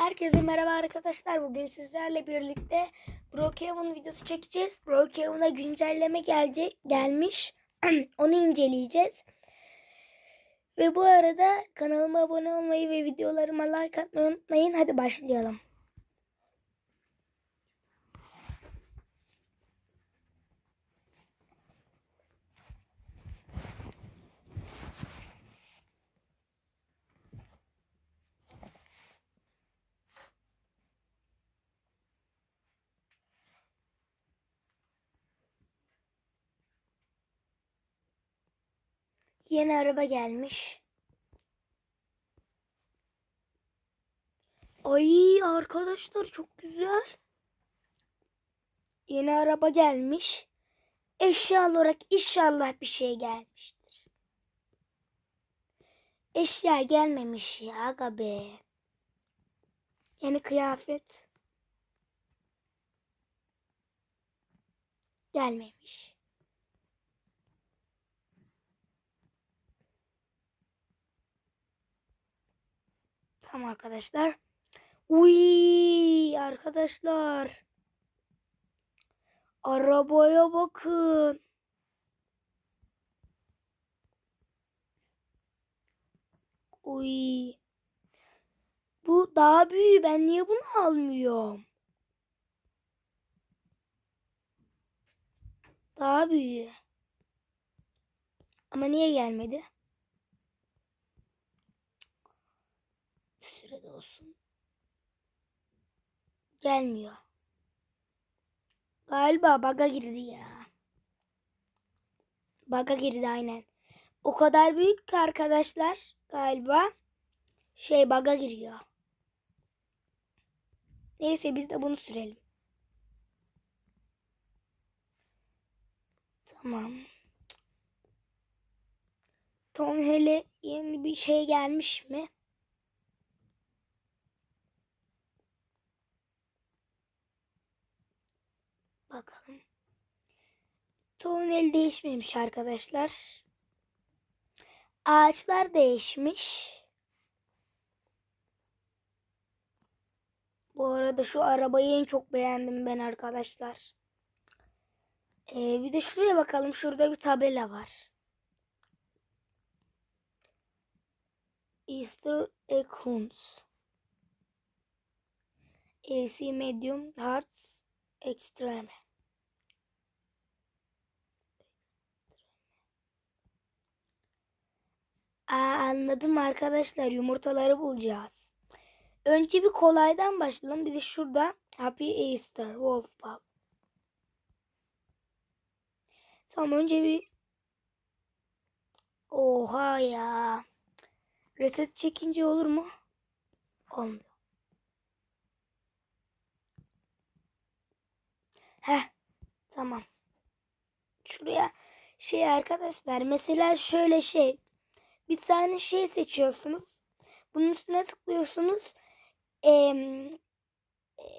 Herkese merhaba arkadaşlar. Bugün sizlerle birlikte Brookhaven videosu çekeceğiz. Brookhaven'a güncelleme gelecek, gelmiş. Onu inceleyeceğiz. Ve bu arada kanalıma abone olmayı ve videolarıma like atmayı unutmayın. Hadi başlayalım. Yeni araba gelmiş. Ay arkadaşlar çok güzel. Yeni araba gelmiş. Eşya olarak inşallah bir şey gelmiştir. Eşya gelmemiş ya aga be. Yeni kıyafet. Gelmemiş. Tamam arkadaşlar. Uy arkadaşlar. Arabaya bakın. Uy. Bu daha büyük. Ben niye bunu almıyorum? Daha büyük. Ama niye gelmedi? Sürede olsun. Gelmiyor. Galiba baga girdi ya. Baga girdi aynen. O kadar büyük ki arkadaşlar galiba şey baga giriyor. Neyse biz de bunu sürelim. Tamam. Tom hele yeni bir şey gelmiş mi? Bakalım. Tonel değişmemiş arkadaşlar. Ağaçlar değişmiş. Bu arada şu arabayı en çok beğendim ben arkadaşlar. Ee, bir de şuraya bakalım. Şurada bir tabela var. Easter Egg. AC Medium Hearts Extreme. Aa, anladım arkadaşlar. Yumurtaları bulacağız. Önce bir kolaydan başlayalım. Bir de şurada Happy Easter Wolf Pub. Tamam önce bir Oha ya. Reset çekince olur mu? Olmuyor. Heh. Tamam. Şuraya şey arkadaşlar mesela şöyle şey bir tane şey seçiyorsunuz. Bunun üstüne tıklıyorsunuz. Eee,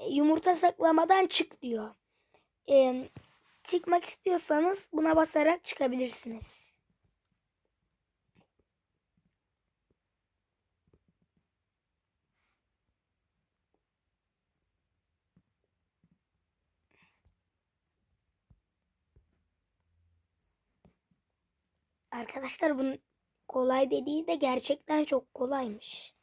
yumurta saklamadan çık diyor. Eee, çıkmak istiyorsanız buna basarak çıkabilirsiniz. Arkadaşlar bunun kolay dediği de gerçekten çok kolaymış.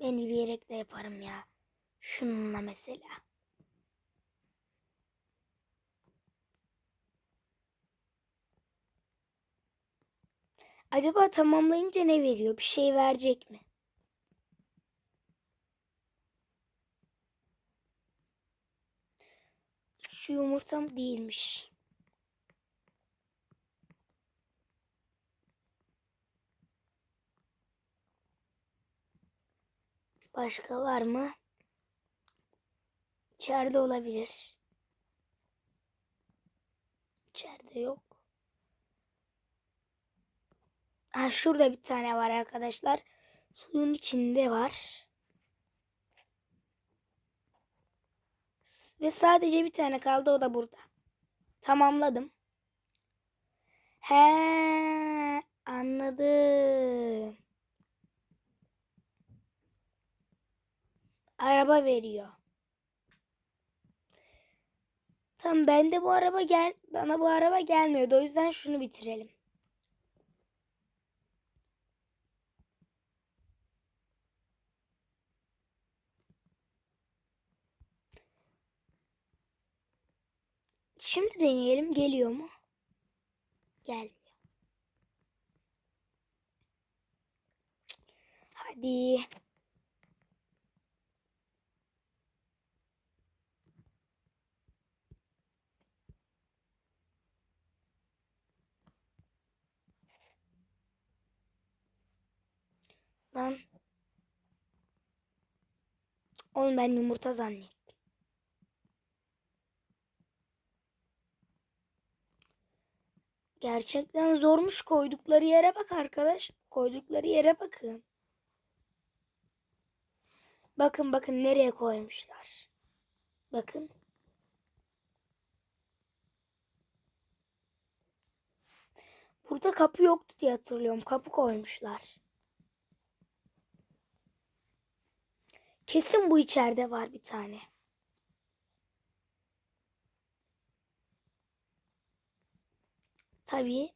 Ben yürüyerek de yaparım ya. Şununla mesela. Acaba tamamlayınca ne veriyor? Bir şey verecek mi? Şu yumurtam değilmiş. Başka var mı? İçeride olabilir. İçeride yok. Ha şurada bir tane var arkadaşlar. Suyun içinde var. Ve sadece bir tane kaldı o da burada. Tamamladım. He, anladım. Araba veriyor. Tamam ben de bu araba gel bana bu araba gelmiyordu. O yüzden şunu bitirelim. Şimdi deneyelim geliyor mu? Gelmiyor. Hadi. Lan. Oğlum ben yumurta zannettim. Gerçekten zormuş koydukları yere bak arkadaş. Koydukları yere bakın. Bakın bakın nereye koymuşlar. Bakın. Burada kapı yoktu diye hatırlıyorum. Kapı koymuşlar. Kesin bu içeride var bir tane. Tabii.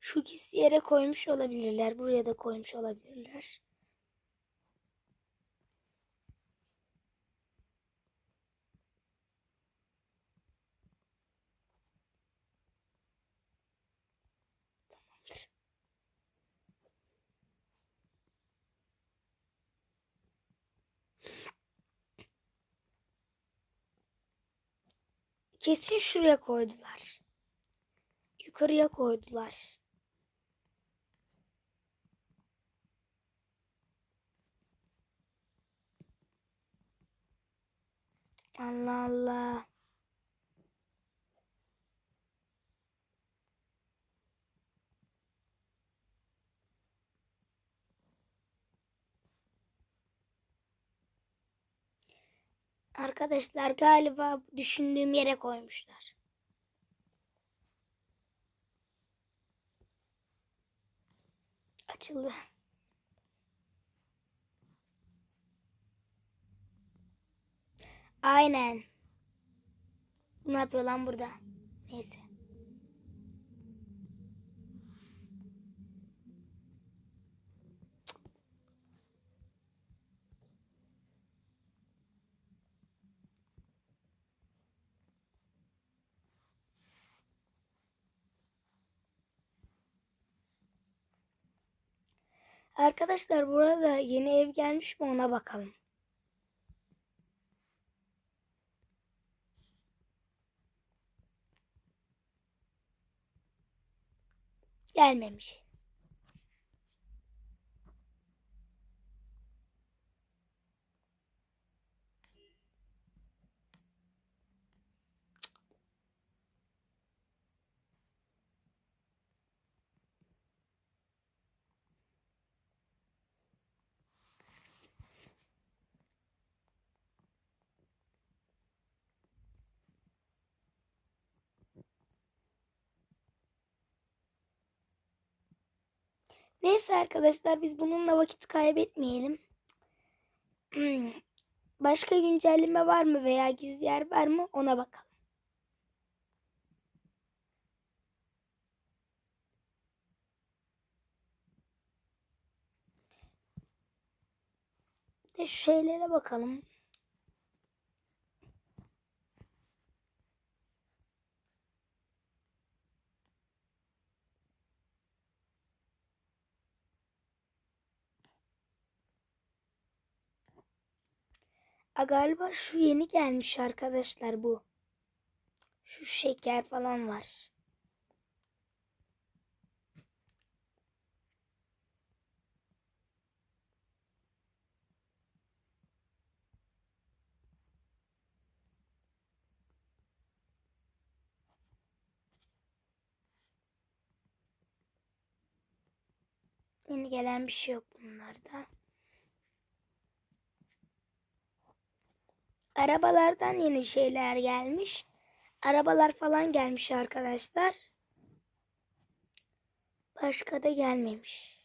Şu ikisi yere koymuş olabilirler. Buraya da koymuş olabilirler. Kesin şuraya koydular. Yukarıya koydular. Allah Allah. Arkadaşlar galiba düşündüğüm yere koymuşlar. Açıldı. Aynen. Ne yapıyor lan burada? Neyse. Arkadaşlar burada yeni ev gelmiş mi ona bakalım. Gelmemiş. Neyse arkadaşlar biz bununla vakit kaybetmeyelim. Hmm, Başka güncelleme var mı veya gizli yer var mı ona bakalım. De şu şeylere bakalım. Galiba şu yeni gelmiş arkadaşlar bu. Şu şeker falan var. Yeni gelen bir şey yok bunlarda. Arabalardan yeni şeyler gelmiş. Arabalar falan gelmiş arkadaşlar. Başka da gelmemiş.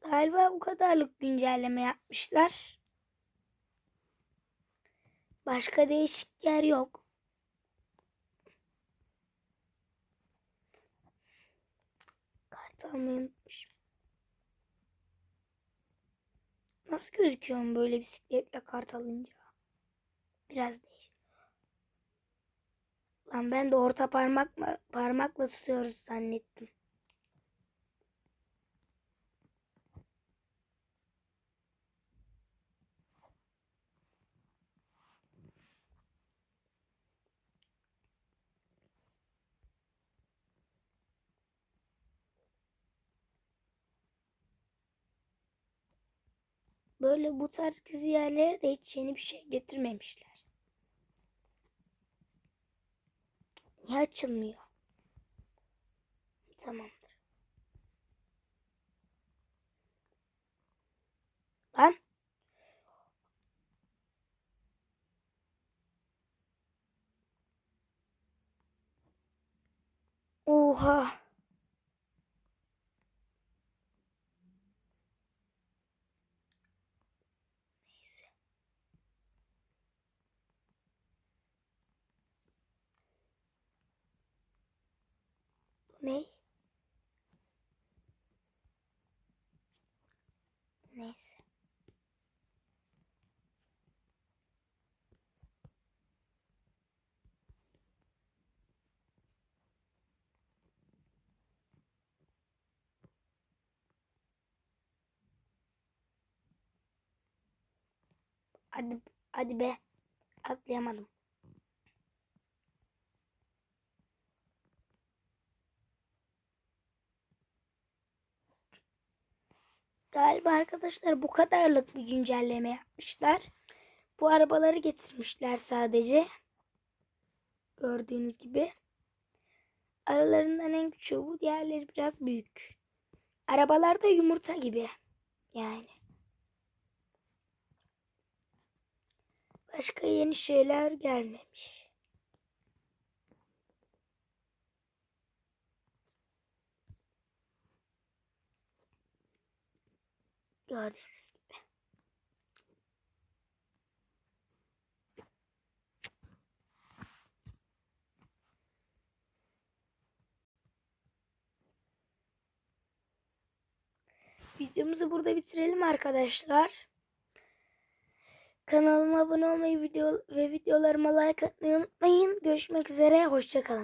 Galiba bu kadarlık güncelleme yapmışlar. Başka değişik yer yok. Almayı unutmuşum. Nasıl gözüküyorum böyle bisikletle kart alınca? Biraz değiş. Lan ben de orta parmakla, parmakla tutuyoruz zannettim. Böyle bu tarz gizli yerlere de hiç yeni bir şey getirmemişler. Niye açılmıyor? Tamamdır. Lan. Oha. Ne? Neyse. Hadi, hadi be. Atlayamadım. Galiba arkadaşlar bu kadarlık bir güncelleme yapmışlar. Bu arabaları getirmişler sadece. Gördüğünüz gibi. Aralarından en küçüğü bu. Diğerleri biraz büyük. Arabalar da yumurta gibi. Yani. Başka yeni şeyler gelmemiş. Gördüğünüz gibi. Videomuzu burada bitirelim arkadaşlar. Kanalıma abone olmayı video ve videolarıma like atmayı unutmayın. Görüşmek üzere. Hoşçakalın.